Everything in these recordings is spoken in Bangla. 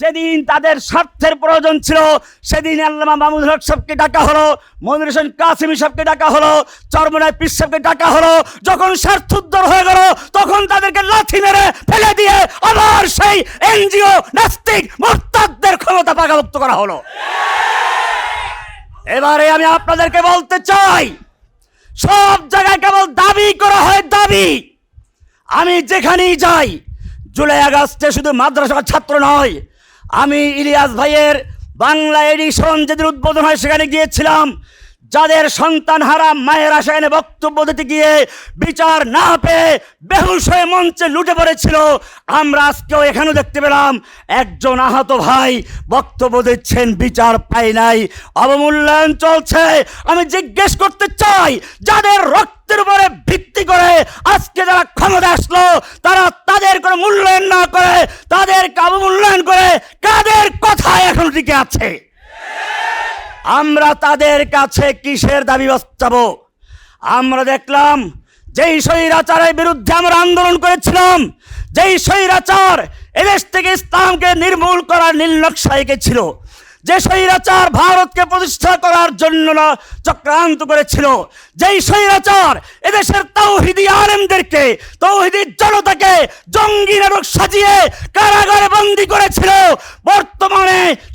যেদিন তাদের স্বার্থের প্রয়োজন ছিল, সেদিন আল্লামা মাহমুদ হক সাহেবকে ডাকা হলো, মনির হোসেন কাসিমি সাহেবকে ডাকা হলো, চরমনায় পিস সাহেবকে ডাকা হলো। যখন স্বার্থোদ্ধার হয়ে গেল, তখন তাদেরকে লাথি মেরে ফেলে দিয়ে আবার সেই এনজিও নাস্তিক মোরতাদদের ক্ষমতা পাকাভুক্ত করা হলো। এবারে আমি আপনাদেরকে বলতে চাই, সব জায়গায় কেবল দাবি করা হয় দাবি। আমি যেখানেই যাই, জুলাই আগস্টে শুধু মাদ্রাসার ছাত্র নয় আমি ইলিয়াস ভাইয়ের বাংলা এডিশন যেদিন উদ্বোধন হয় সেখানে গিয়েছিলাম। যাদের সন্তান হারা মায়েরা সেখানে বক্তব্য দিতে গিয়ে বিচার না পেয়ে বেহুশ হয়ে মঞ্চে লুটে পড়েছিল। আমরা আজকেও এখানেও দেখতে পেলাম, একজন আহত ভাই বক্তব্য দিচ্ছেন, বিচার পাই নাই। অবমূল্যায়ন চলছে। আমি জিজ্ঞেস করতে চাই, যাদের রক্তের উপরে ভিত্তি করে আজকে যারা ক্ষমতা আসলো, তারা তাদের কোনো মূল্যায়ন না করে, তাদেরকে অবমূল্যায়ন টিকে আছে। আমরা তাদের কাছে কিসের দাবি বাঁচাবো আমরা দেখলাম, যেই স্বৈরাচারের বিরুদ্ধে আমরা আন্দোলন করেছিলাম, যেই স্বৈরাচার এদেশ থেকে ইসলামকে নির্মূল করার নীল নকশা এঁকেছিল, যে স্বৈরাচার ভারতকে প্রতিষ্ঠা করার জন্য চক্রান্ত করেছিল, যেই স্বৈরাচার এদেশের তৌহিদি আলেমদেরকে, তৌহিদি জনতাকে জঙ্গি নাটক সাজিয়ে কারাগারে বন্দি বর্তমানে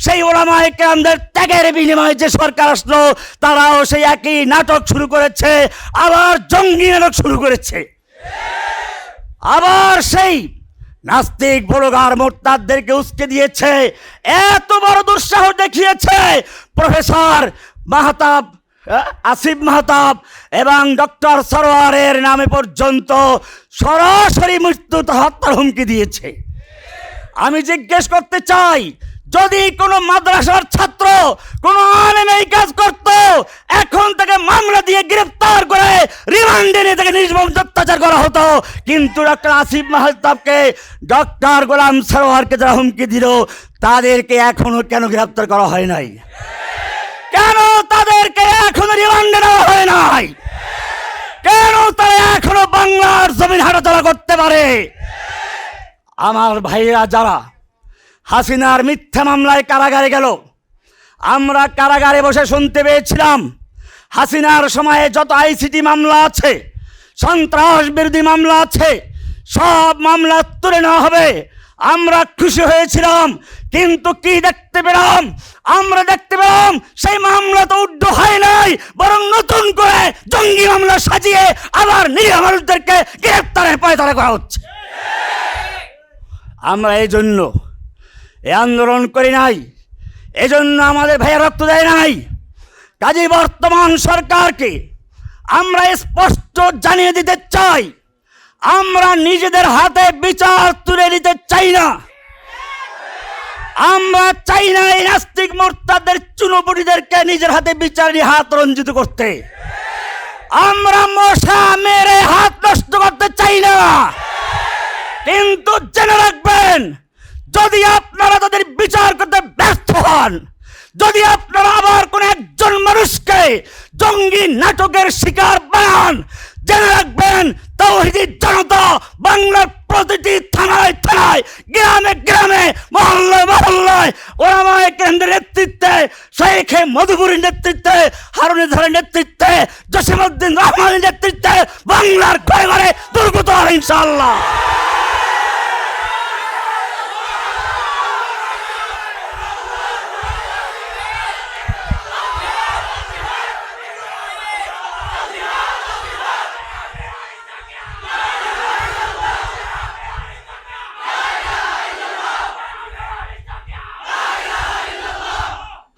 সেই ওলামায় কেরামদের ত্যাগের বিনিময়ে যে সরকার আসলো, তারাও সেই একই নাটক শুরু করেছে, আবার জঙ্গি নাটক শুরু করেছে। আবার সেই নাস্তিক বড়গার মোর্তাদদেরকে উস্কে দিয়েছে, এত বড় দুঃসাহস দেখিয়েছে প্রফেসর মাহতাব আসিফ মাহতাব এবং ডক্টর সরোয়ারের নামে পর্যন্ত সরাসরি মৃত্যু হত্যার হুমকি দিয়েছে। আমি জিজ্ঞেস করতে চাই যদি কোনো মাদ্রাসার ছাত্র কোনো আলেম এই কাজ করত, এখন তাকে মামলা দিয়ে গ্রেফতার করে রিমান্ডে নিয়ে তাকে নির্মম অত্যাচার করা হতো। কিন্তু ডক্টর আসিফ মাহতাবকে ডক্টর গোলাম সরোয়ারকে যারা হুমকি দিল, তাদেরকে এখনও কেন গ্রেফতার করা হয় নাই? কেন তাদেরকে এখনও রিমান্ডে নেওয়া হয় নাই? কেন তারা এখনও বাংলার জমিন হাঁটাচলা করতে পারে? আমার ভাইরা যারা হাসিনার মিথ্যা মামলায় কারাগারে গেল। আমরা কারাগারে বসে শুনতে পেয়েছিলাম, হাসিনার সময়ে যত আইসিটি মামলা আছে, সন্ত্রাস বিরোধী মামলা আছে, সব মামলা তুলে নেওয়া হবে। আমরা খুশি হয়েছিলাম, কিন্তু কি দেখতে পেলাম? আমরা দেখতে পেলাম সেই মামলা তো উড্ড হয় নাই, বরং নতুন করে জঙ্গি মামলা সাজিয়ে আবার নিরীহ মানুষদেরকে গ্রেপ্তারের পায়তারা করা হচ্ছে। আমরা এই জন্য এই আন্দোলন করি নাই। এজন্য আমাদের ভাইয়া রক্ত দেয় নাই। কাজী বর্তমান সরকারকে আমরা স্পষ্ট জানিয়ে দিতে চাই, আমরা নিজেদের হাতে বিচার তুলে নিতে চাই না। আমরা চাই না এই নাস্তিক মোর্তাদের চুনোপুটিদেরকে নিজের হাতে বিচার হাত রঞ্জিত করতে। আমরা মশা মেরে হাত নষ্ট করতে চাই না। কিন্তু জেনে রাখবেন যদি আপনারা তাদের বিচার করতে ব্যর্থ হন, যদি আপনারা আবার কোন একজন মানুষকে জঙ্গি নাটকের শিকার বানান, জেনে রাখবেন তৌহিদি জনতা বাংলার প্রতিটি থানায় থানায়, গ্রামে গ্রামে, মহল্লায় মহল্লায় ওরামায় কেন্দ্রের নেতৃত্বে, শেখে মধুপুরীর নেতৃত্বে হারুনি ধরের নেতৃত্বে, জসিমউদ্দিন রহমানের নেতৃত্বে বাংলার ঘরে ঘরে দুর্গত হবে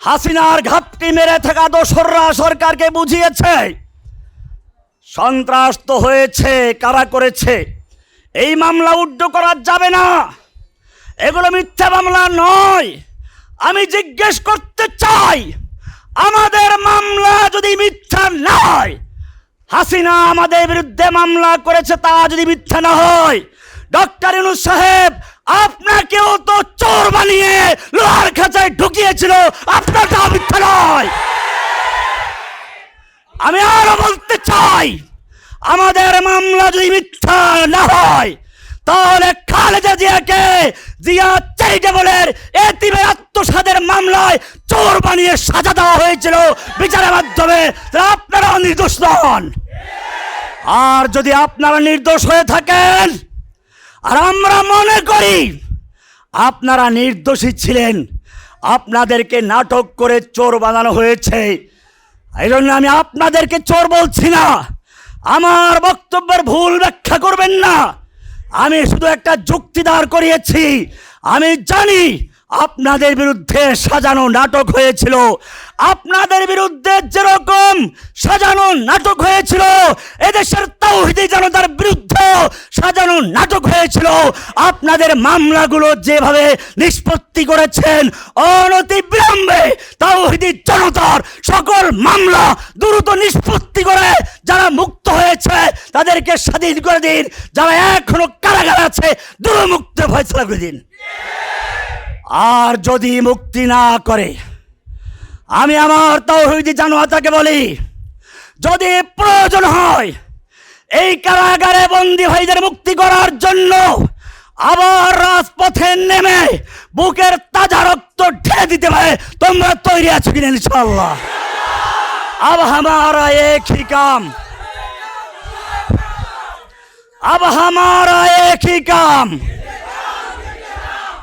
হাসিনার ঘাপটি মেরে থাকা দোসররা সরকারকে বুঝিয়েছে। সন্ত্রাস তো হয়েছে, কারা করেছে? এই মামলা উড্ড করা যাবে না। এগুলো মিথ্যা মামলা নয়। আমি জিজ্ঞেস করতে চাই, আমাদের মামলা যদি মিথ্যা নয়, হাসিনা আমাদের বিরুদ্ধে মামলা করেছে তা যদি মিথ্যা না হয় ডক্টর ইউনুস সাহেব, আপনাকেও তো চোর বানিয়ে লোহার খাঁচায় ঢুকিয়েছিল, আপনারটা মিথ্যা নয়। আমি আরও বলতে চাই, আমাদের মামলা যদি মিথ্যা না হয়, তাহলে খালেদা জিয়াকে জিয়া চ্যারিটেবলের এতিমের আত্মসাদের মামলায় চোর বানিয়ে সাজা দেওয়া হয়েছিল বিচারের মাধ্যমে আপনারা নির্দোষ নন। আর যদি আপনারা নির্দোষ হয়ে থাকেন আর আমরা মনে করি আপনারা নির্দোষী ছিলেন। আপনাদেরকে নাটক করে চোর বানানো হয়েছে। এই জন্য আমি আপনাদেরকে চোর বলছি না। আমার বক্তব্যের ভুল ব্যাখ্যা করবেন না। আমি শুধু একটা যুক্তি দাঁড় করিয়েছি। আমি জানি আপনাদের বিরুদ্ধে সাজানো নাটক হয়েছিল। আপনাদের বিরুদ্ধে যেরকম সাজানো নাটক হয়েছিল, এদেশের তৌহিদি জনতার বিরুদ্ধে সাজানো নাটক হয়েছিল। আপনাদের মামলাগুলো যেভাবে নিষ্পত্তি করেছেন অনতি বিলম্বে তৌহিদি জনতার সকল মামলা দ্রুত নিষ্পত্তি করে যারা মুক্ত হয়েছে, তাদেরকে স্বাধীন করে দিন। যারা এখনও কারাগারে আছে, দ্রুত মুক্ত ফয়সলা করে দিন। আর যদি মুক্তি না করে আমি আমার তৌহিদি জানোয়াতাকে বলি যদি প্রয়োজন হয় এই কারাগারে বন্দী ভাইদের মুক্তি করার জন্য আবার রাজপথে নেমে বুকের তাজা রক্ত ঢেলে দিতে পারে তোমরা তৈরি আছো কিনা ইনশাল্লাহ अब हमारा एक ही काम अब हमारा एक ही काम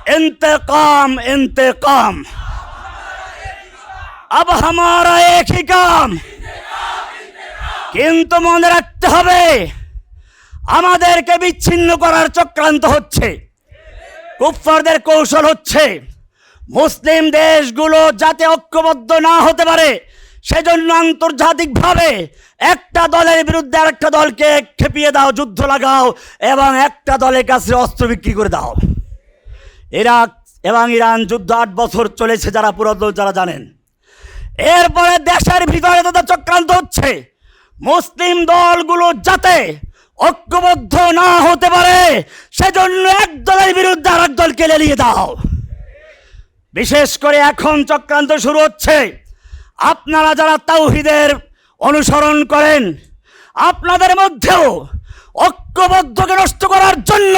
इंतकाम इंतकाम अब हमारा एक ही काम কিন্তু মনে রাখতে হবে আমাদেরকে বিচ্ছিন্ন করার চক্রান্ত হচ্ছে কুফফারদের কৌশল হচ্ছে মুসলিম দেশগুলো যাতে ঐক্যবদ্ধ না হতে পারে সেজন্য আন্তর্জাতিকভাবে একটা দলের বিরুদ্ধে আরেকটা দলকে খেপিয়ে দাও যুদ্ধ লাগাও এবং একটা দলের কাছে অস্ত্র বিক্রি করে দাও ইরাক এবং ইরান যুদ্ধ আট বছর চলেছে যারা পুরাতন যারা জানেন। এরপরে দেশের ভিতরে তাদের চক্রান্ত হচ্ছে। মুসলিম দলগুলো যাতে ঐক্যবদ্ধ না হতে পারে, সেজন্য এক দলের বিরুদ্ধে আর এক দলকে লেলিয়ে দাও। বিশেষ করে এখন চক্রান্ত শুরু হচ্ছে। আপনারা যারা তাওহিদের অনুসরণ করেন, আপনাদের মধ্যেও ঐক্যবদ্ধকে নষ্ট করার জন্য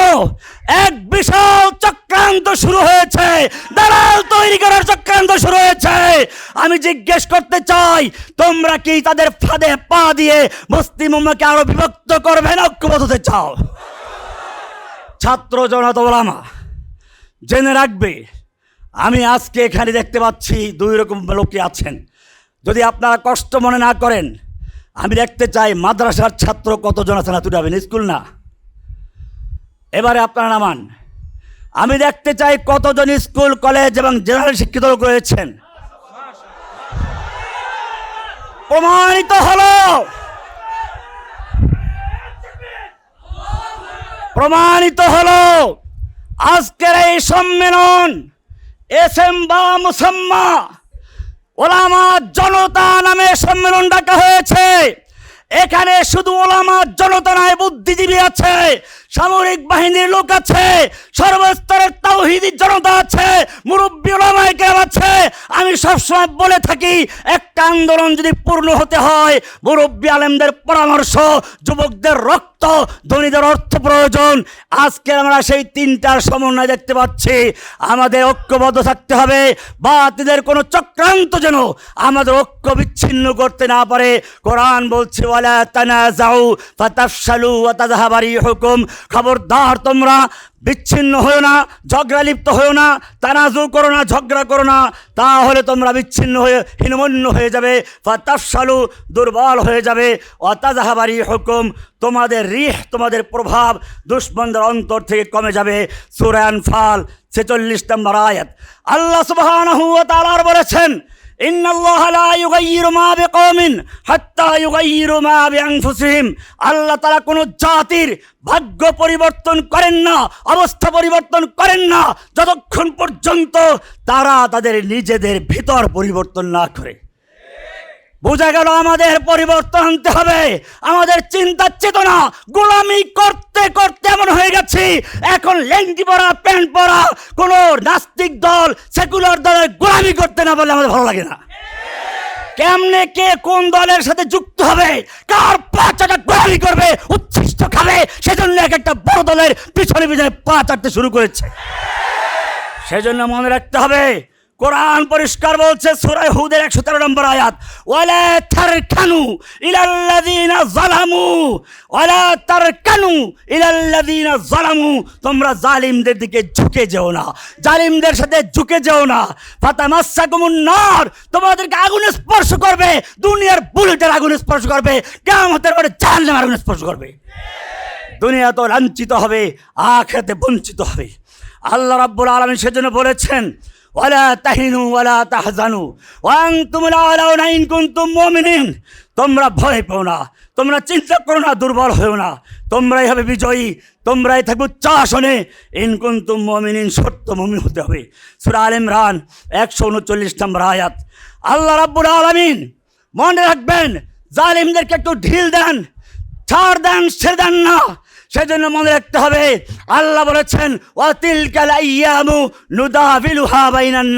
এক বিশাল চক্রান্ত শুরু হয়েছে। দালাল তৈরি করার চক্রান্ত শুরু হয়েছে। আমি জিজ্ঞেস করতে চাই, তোমরা কি তাদের ফাঁদে পা দিয়ে মুসলিম উম্মাকে আরও বিভক্ত করবে না ঐক্যবদ্ধ হতে চাও? ছাত্র জনতা ওলামা, জেনে রাখবে, আমি আজকে এখানে দেখতে পাচ্ছি দুই রকম লোকে আছেন। যদি আপনারা কষ্ট মনে না করেন আমি দেখতে চাই মাদ্রাসার ছাত্র কতজন আছেন তুই যাবেন স্কুল না? এবারে আপনারা নামান। আমি দেখতে চাই কতজন স্কুল, কলেজ এবং জেনারেল শিক্ষিত লোক রয়েছেন। প্রমাণিত হলো। প্রমাণিত হলো। আজকের এই সম্মেলন এস এম বা মুসাম্মা ওলামা জনতা নামে সম্মেলন ডাকা হয়েছে। এখানে শুধু ওলামা জনতা নয় বুদ্ধিজীবী আছে। সামরিক বাহিনীর লোক আছে, সর্বস্তরের তাওহিদি জনতা আছে, মুরব্বী কেরাম আছে। আমি সবসময় বলে থাকি, একটা আন্দোলন যদি পূর্ণ হতে হয়, মুরব্বী আলেমদের পরামর্শ, যুবকদের রক্ত, ধনীদের অর্থ প্রয়োজন। আজকে আমরা সেই তিনটার সমন্বয় দেখতে পাচ্ছি। আমাদের ঐক্যবদ্ধ থাকতে হবে। বাতিদের কোনো চক্রান্ত যেন আমাদের ঐক্য বিচ্ছিন্ন করতে না পারে। কোরআন বলছে, ওয়ালা তানাজাউ ফাতাফশালু ওয়া তাযহাবারি হুকুম খবরদার, তোমরা বিচ্ছিন্ন হয়েও না, ঝগড়া লিপ্ত হয়েও না তানাজু করো না, ঝগড়া করো না, তাহলে তোমরা বিচ্ছিন্ন হয়ে হীনমন্য হয়ে যাবে, ফাতাফশালু দুর্বল হয়ে যাবে। অতাজাহাবারি হুকুম, তোমাদের রিহ, তোমাদের প্রভাব দুশ্মনদের অন্তর থেকে কমে যাবে। সুরায়ন ফাল ছেচল্লিশ নম্বর আয়াত। আল্লাহ ওয়া বলেছেন আল্লাহ তারা কোনো জাতির ভাগ্য পরিবর্তন করেন না, অবস্থা পরিবর্তন করেন না, যতক্ষণ পর্যন্ত তারা তাদের নিজেদের ভিতর পরিবর্তন না করে। বোঝা গেল আমাদের পরিবর্তন আনতে হবে। আমাদের চিন্তা চেতনা গোলামি করতে করতে এমন হয়ে গেছি। এখন লেঙ্গি পরা, প্যান্ট পরা, কোনো নাস্তিক দল, সেকুলার দলের গোলামি করতে না বলে আমাদের ভালো লাগে না। কেমনে কে কোন দলের সাথে যুক্ত হবে, কার পা চাটা গোলামি করবে, উচ্ছিষ্ট খাবে, সেজন্য এক একটা বড় দলের পিছনে পিছনে পা চাটতে শুরু করেছে। সেজন্য মনে রাখতে হবে কোরআন পরিষ্কার বলছে, সূরা হুদের একশো তেরো নম্বর আয়াত যালামু তোমরা জালিমদের দিকে ঝুঁকে যেও না, জালিমদের সাথে ঝুঁকে যেও না। ফাতামাসসাকুমুন নার, তোমাদেরকে আগুনে স্পর্শ করবে, দুনিয়ার বুলেটের আগুনে স্পর্শ করবে, কিয়ামতের পরে জাহান্নামের আগুনে স্পর্শ করবে। দুনিয়া তো লাঞ্ছিত হবে, আখেরাতে বঞ্চিত হবে। আল্লাহ রাব্বুল আলামিন সেজন্য বলেছেন তাহিনু ওয়াং তোমরা ভয় পেও না, তোমরা চিন্তা করো না, দুর্বল হয়েও না। তোমরাই হবে বিজয়ী, তোমরাই থাকবে চাষনে ইন কুনতুম মুমিনিন, সত্য মুমিন হতে হবে। সূরা আল ইমরান, একশো উনচল্লিশ নম্বর আয়াত। আল্লাহ রাব্বুল আলামিন মনে রাখবেন, জালিমদেরকে একটু ঢিল দেন, ছাড় দেন, ছেড়ে দেন না। সেজন্য মনে রাখতে হবে, আল্লাহ বলেছেন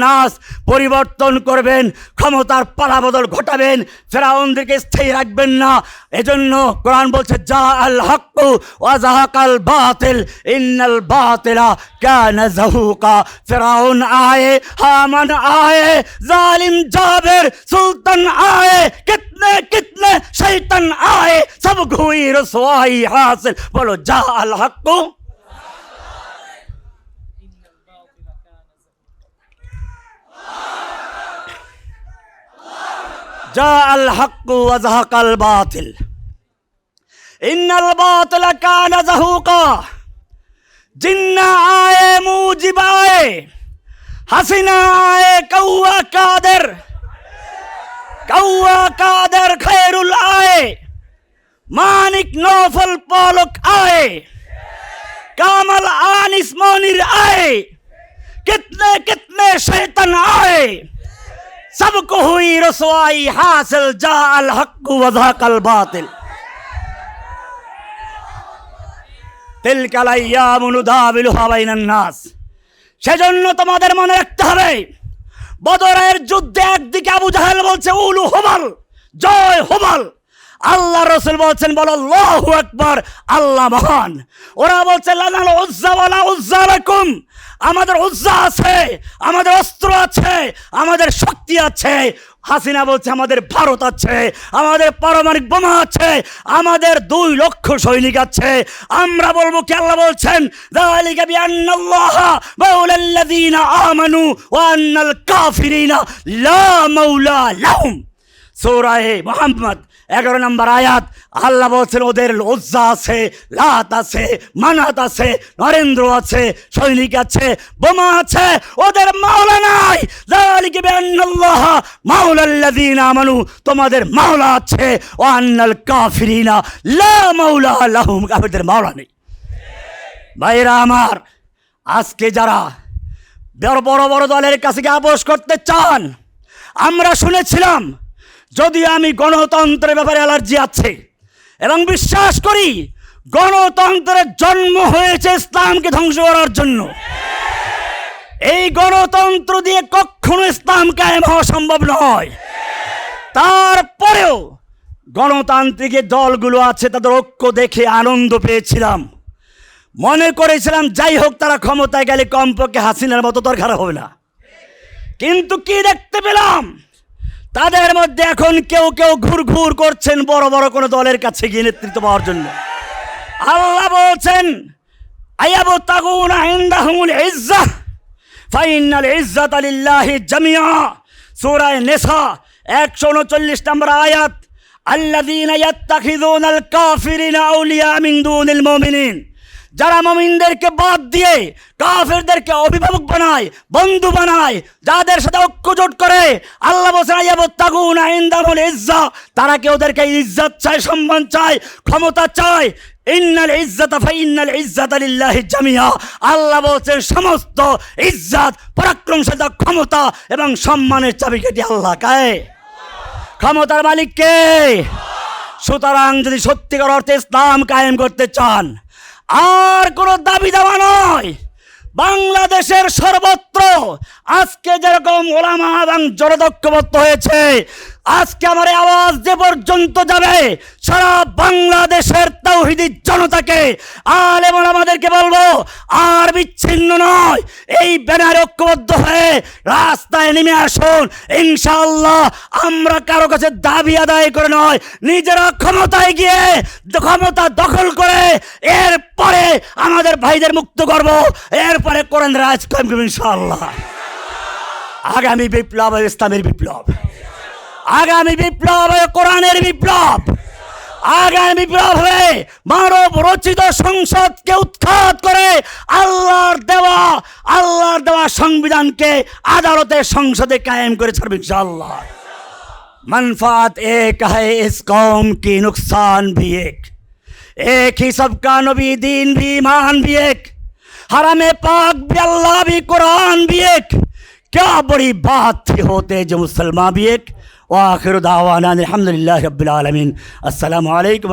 নাস পরিবর্তন করবেন, ক্ষমতার পালাবদল ঘটাবেন, ফেরাউনদেরকে স্থায়ী রাখবেন না। এজন্য কোরআন বলছে যা আল হক ওয়া জাহাকাল বাতিল, ইন্নাল বাতিলা কানা জাহুকা, ফেরাউন আয়ে, হামান আয়ে, জালিম জাবের সুলতান আয়ে, কিতনে কিতনে শৈতান আয়ে, সব ঘুই রসোয়াই হাসিল। বলো যা আল হাক্কু? যা আল হাক্কু ওয়াজহাকাল বাতিল। ইন্নাল বাতিল কানা জাহুকা। कान जहूका जिन्ना आए मुजिब आए हसीना आए कौआ कादर কাউয়া কাদের খৈরুল আয়ে মানিক নফল পলক আয়ে কামাল আনিস মনির आए कितने कितने शैतान आए सबको हुई रसवाई हासिल जा अल हक वजाकल बातिल নাস। সেজন্য তোমাদের মনে রাখতে হবে, বদরের যুদ্ধে একদিকে আবু জাহেল বলছে, উলু হোমাল, জয় হোবাল আল্লাহ রসুল বলছেন, বলো, আল্লাহ একবার আল্লাহ মহান। ওরা বলছে লানাল উজ্জা উজ্জা লাকুম। আমাদের উজ্জা আছে, আমাদের অস্ত্র আছে, আমাদের শক্তি আছে। হাসিনা বলছে, আমাদের ভারত আছে, আমাদের পারমাণবিক বোমা আছে, আমাদের দুই লক্ষ সৈনিক আছে। আমরা বলব কি আল্লাহ বলছেন? আমানু কাফিরিনা লা মাওলা লাহুম। মোহাম্মদ এগারো নম্বর আয়াত, আল্লাহ বলছেন, ওদের লজ্জা আছে লাত আছে, মানাত আছে, নরেন্দ্র আছে, সৈনিক আছে, বোমা আছে, ওদের মাওলা নাই। মাওলাল্লাযীনা আমানু, তোমাদের মাওলা আছে ও আন্নাল কাফিরিনা, লা মাওলা লাহুম। কাফিরদের মাওলা নেই। ভাইরা আমার, আজকে যারা বড় বড় বড় দলের কাছে গিয়ে আপোষ করতে চান, আমরা শুনেছিলাম যদি আমি গণতন্ত্রের ব্যাপারে অ্যালার্জি আছে এবং বিশ্বাস করি গণতন্ত্রের জন্ম হয়েছে ইসলামকে ধ্বংস করার জন্য, এই গণতন্ত্র দিয়ে কখনো ইসলাম কায়েম হওয়া সম্ভব নয়। তারপরেও গণতান্ত্রিক দলগুলো আছে, তাদের ঐক্য দেখে আনন্দ পেয়েছিলাম। মনে করেছিলাম, যাই হোক, তারা ক্ষমতায় গেলে কমপক্ষে হাসিনার মতো দরকার হবে না। কিন্তু কি দেখতে পেলাম? তাদের মধ্যে এখন কেউ কেউ ঘুর ঘুর করছেন বড় বড় কোনো দলের কাছে গিয়ে নেতৃত্ব পাওয়ার জন্য। আল্লাহ বলছেন আয়াবু ইজ্জাহ ফাইনাল ইজ্জাত আয়াত, আল্লাযীনা কাফিরিনা যারা মমিনদেরকে বাদ দিয়ে কাফেরদেরকে অভিভাবক বানায়, বন্ধু বানায়, যাদের সাথে ঐক্যজোট করে, আল্লাহ ইনদামুল ইজ্জা তারা কি ওদেরকে ইজ্জত চায়, সম্মান চায়, ক্ষমতা চায়? ইন্নাল ইজ্জাত ফাইন্নাল ইজ্জাত লিল্লাহি জামিয়া। আল্লাহ বলছেন, সমস্ত ইজ্জাত পরাক্রমশীলতা ক্ষমতা এবং সম্মানের চাবিকাঠি আল্লাহ কায় ক্ষমতার মালিক কে সুতরাং যদি সত্যিকার অর্থে ইসলাম কায়েম করতে চান আর কোনো দাবি দাওয়া নয়। বাংলাদেশের সর্বত্র আজকে যেরকম ওলামা এবং জনদক্ষবদ্ধ হয়েছে, আজকে আমার আওয়াজ যে পর্যন্ত যাবে, সারা বাংলাদেশের তৌহিদি জনতাকে আলেম আমাদেরকে বলব, আর বিচ্ছিন্ন নয়, এই ব্যানার ঐক্যবদ্ধ হয়ে রাস্তায় নেমে আসুন। ইনশাআল্লাহ আমরা কারও কাছে দাবি আদায় করে নয়, নিজেরা ক্ষমতায় গিয়ে ক্ষমতা দখল করে এরপরে আমাদের ভাইদের মুক্ত করব, এরপরে করেন রাজ ইনশাআল্লাহ। আগামী বিপ্লব হবে ইসলামের বিপ্লব আগামী বিপ্লব হবে কোরআনের বিপ্লব আগামী বিপ্লব হবে মানব রচিত সংসদকে উৎখাত করে আল্লাহর দেওয়া আল্লাহর দেওয়া সংবিধানকে আদালতে সংসদে কায়েম করে ছাড়বে ইনশাআল্লাহ मनफात एक है इस कौम की नुकसान भी एक एक ही सबका नबी दीन भी ईमान भी एक हरम पाक भी अल्लाह भी कुरान भी एक क्या बड़ी बात थी होते जो मुसलमान भी एक वाखिर दावाना अलहमदिल्ला रब्बिल आलमीन अस्सलाम वालेकुम